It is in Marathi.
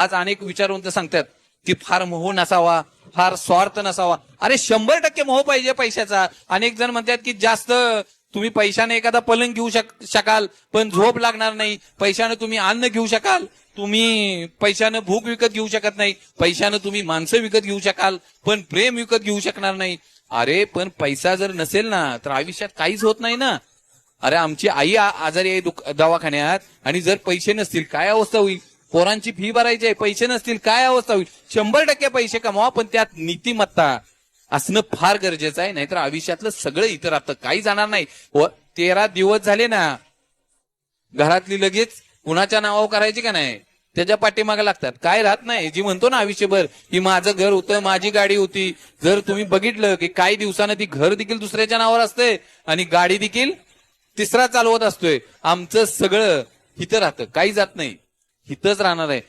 आज अनेक विचारवंत सांगतात की फार मोह नसावा फार स्वार्थ नसावा. अरे शंभर टक्के मोह पाहिजे पैशाचा. अनेक जण म्हणतात की जास्त तुम्ही पैशाने एखादा पलंग घेऊ शक शकाल पण झोप लागणार नाही. पैशाने तुम्ही अन्न घेऊ शकाल. तुम्ही पैशानं भूक विकत घेऊ शकत नाही. पैशानं तुम्ही माणसं विकत घेऊ शकाल पण प्रेम विकत घेऊ शकणार नाही. अरे पण पैसा जर नसेल ना तर आयुष्यात काहीच होत नाही ना. अरे आमची आई आजारी आहे दवाखान्यात आणि जर पैसे नसतील काय अवस्था होईल? पोरांची फी भरायची आहे पैसे नसतील काय अवस्था होईल? शंभर टक्के पैसे कमावा पण त्यात नीतिमत्ता असणं फार गरजेचं आहे नाहीतर आयुष्यातलं सगळं इतर राहतं काही जाणार नाही. व तेरा दिवस झाले ना घरातली लगेच कुणाच्या नावावर करायची का नाही? त्याच्या पाठीमागे लागतात. काय राहत नाही. जी म्हणतो ना आयुष्यभर की माझं घर होतं माझी गाडी होती. जर तुम्ही बघितलं की काही दिवसानं ती घर देखील दुसऱ्याच्या नावावर असते आणि गाडी देखील तिसरा चालवत असतोय. आमचं सगळं इथं राहतं. काही जात नाही. हिथंच राहणार आहे.